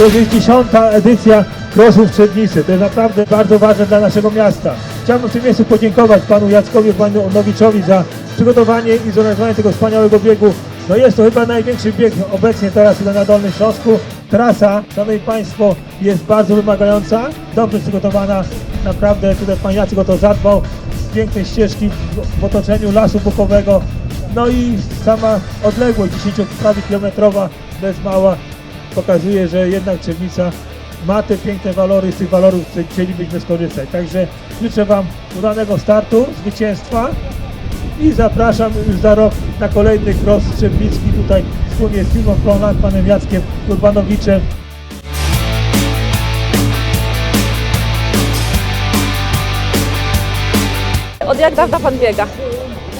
To jest dziesiąta edycja Crossów Trzebnicy. To jest naprawdę bardzo ważne dla naszego miasta. Chciałbym w tym miejscu podziękować panu Jackowi Nowiczowi za przygotowanie i zorganizowanie tego wspaniałego biegu. No jest to chyba największy bieg obecnie teraz na Dolnym Śląsku. Trasa, szanowni państwo, jest bardzo wymagająca, dobrze przygotowana. Naprawdę tutaj pan Jacek o to zadbał. Piękne ścieżki w- w otoczeniu lasu bukowego. No i sama odległość 10 prawie kilometrowa bez mała pokazuje, że jednak Trzebnica ma te piękne walory, z tych walorów chcielibyśmy skorzystać. Także życzę Wam udanego startu, zwycięstwa i zapraszam już za rok na kolejny cross Trzebnicki tutaj wspólnie z Filmą Konrad, panem Jackiem Urbanowiczem. Od jak dawna pan biega?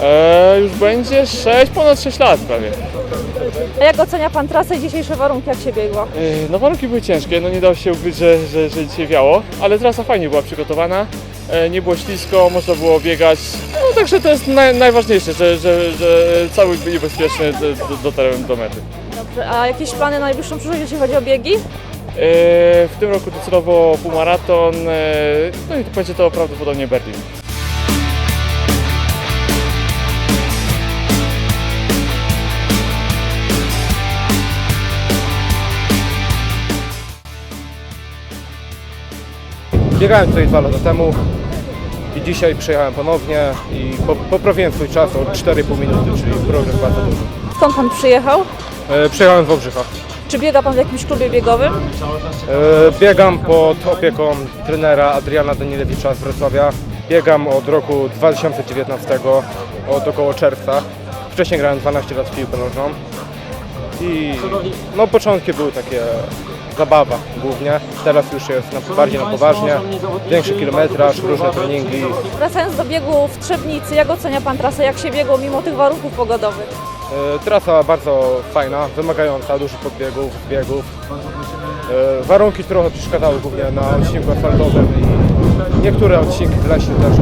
E, już będzie 6, ponad 6 lat prawie. A jak ocenia pan trasę i dzisiejsze warunki, jak się biegło? E, no warunki były ciężkie, no nie dało się ukryć, że, że, że dzisiaj wiało, ale trasa fajnie była przygotowana. E, nie było ślisko, można było biegać. No także to jest naj, najważniejsze, że, że, że cały był bezpieczny, do- do- dotarłem do mety. Dobrze, a jakieś plany na najbliższą przyszłość, jeśli chodzi o biegi? E, w tym roku docelowo półmaraton, no i będzie to prawdopodobnie Berlin. Biegałem tutaj dwa lata temu i dzisiaj przyjechałem ponownie i po, poprawiłem swój czas o 4,5 minuty, czyli progres bardzo duży. Skąd pan przyjechał? E, przyjechałem z Wałbrzycha. Czy biega pan w jakimś klubie biegowym? E, biegam pod opieką trenera Adriana Danielewicza z Wrocławia. Biegam od roku 2019, od około czerwca. Wcześniej grałem 12 lat w piłkę nożną. I no początki były takie zabawa głównie. Teraz już jest na, bardziej na poważnie. Większy kilometraż, różne treningi. Wracając do biegu w Trzebnicy, jak ocenia pan trasę, jak się biegło mimo tych warunków pogodowych? E, Trasa bardzo fajna, wymagająca dużych podbiegów, zbiegów. E, Warunki trochę przeszkadzały głównie na odcinku asfaltowym i niektóre odcinki w lesie też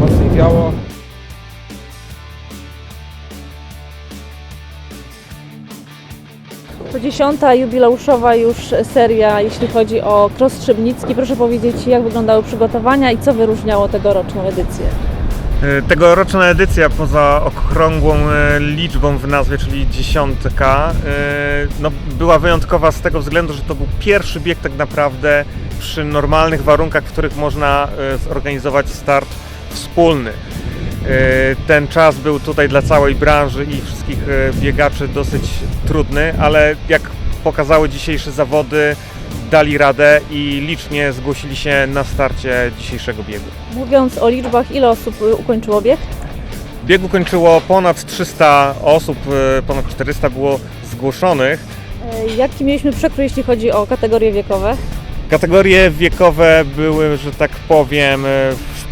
mocniej wiało. To dziesiąta jubileuszowa już seria, jeśli chodzi o Trzebnicki. Proszę powiedzieć, jak wyglądały przygotowania i co wyróżniało tegoroczną edycję? E, Tegoroczna edycja poza okrągłą e, liczbą w nazwie, czyli dziesiątka, e, no, była wyjątkowa z tego względu, że to był pierwszy bieg tak naprawdę przy normalnych warunkach, w których można zorganizować start wspólny. E, Ten czas był tutaj dla całej branży i wszystkich e, biegaczy dosyć trudny, ale jak pokazały dzisiejsze zawody, dali radę i licznie zgłosili się na starcie dzisiejszego biegu. Mówiąc o liczbach, ile osób y, ukończyło bieg? Bieg ukończyło ponad 300 osób, e, ponad 400 było zgłoszonych. E, Jaki mieliśmy przekrój, jeśli chodzi o kategorie wiekowe? Kategorie wiekowe były, że tak powiem, e,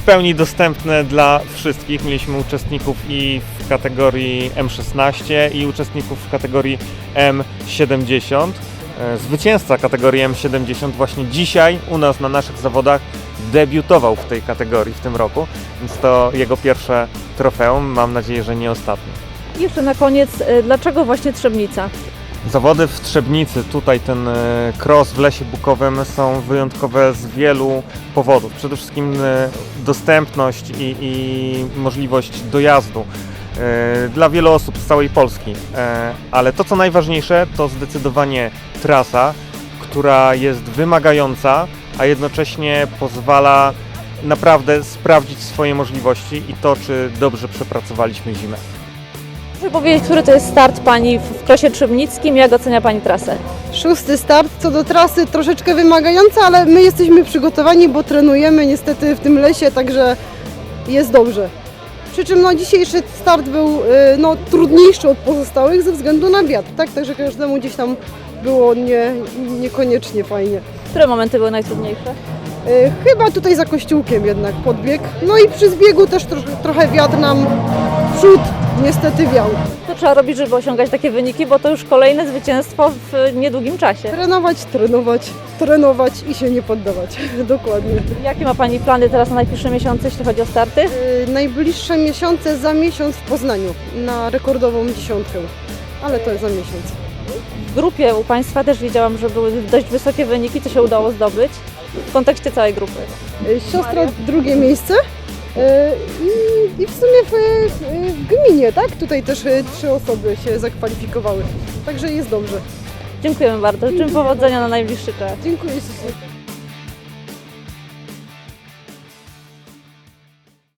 pełni dostępne dla wszystkich. Mieliśmy uczestników i w kategorii M16 i uczestników w kategorii M70. E, Zwycięzca kategorii M70 właśnie dzisiaj u nas na naszych zawodach debiutował w tej kategorii w tym roku, więc to jego pierwsze trofeum. Mam nadzieję, że nie ostatnie. Jeszcze na koniec, e, dlaczego właśnie Trzebnica? Zawody w Trzebnicy, tutaj ten e, cross w Lesie Bukowym są wyjątkowe z wielu powodów. Przede wszystkim e, dostępność i, i możliwość dojazdu e, dla wielu osób z całej Polski. Ale to co najważniejsze to zdecydowanie trasa, która jest wymagająca, a jednocześnie pozwala naprawdę sprawdzić swoje możliwości i to, czy dobrze przepracowaliśmy zimę. Proszę powiedzieć, który to jest start Pani w krosie trzebnickim, jak ocenia Pani trasę? Szósty start co do trasy troszeczkę wymagająca, ale my jesteśmy przygotowani, bo trenujemy niestety w tym lesie, także jest dobrze. Przy czym no, dzisiejszy start był y, no, trudniejszy od pozostałych ze względu na wiatr, tak? Także każdemu gdzieś tam było nie, niekoniecznie fajnie. Które momenty były najtrudniejsze? Y, chyba tutaj za kościółkiem jednak podbieg. No i przy zbiegu też tro, trochę wiatr nam w przód niestety wiał. Co trzeba robić, żeby osiągać takie wyniki, bo to już kolejne zwycięstwo w niedługim czasie. Trenować, trenować, trenować i się nie poddawać. Dokładnie. Jakie ma Pani plany teraz na najbliższe miesiące, jeśli chodzi o starty? Y, najbliższe miesiące za miesiąc w Poznaniu na rekordową dziesiątkę, ale to jest za miesiąc. w grupie u Państwa też widziałam, że były dość wysokie wyniki, co się udało zdobyć w kontekście całej grupy. Y, Siostra drugie miejsce. Y, I, I w sumie w, w, gminie, tak? Tutaj też y, trzy osoby się zakwalifikowały. Także jest dobrze. Dziękujemy bardzo. Życzę powodzenia na najbliższy czas. Dziękuję ślicznie.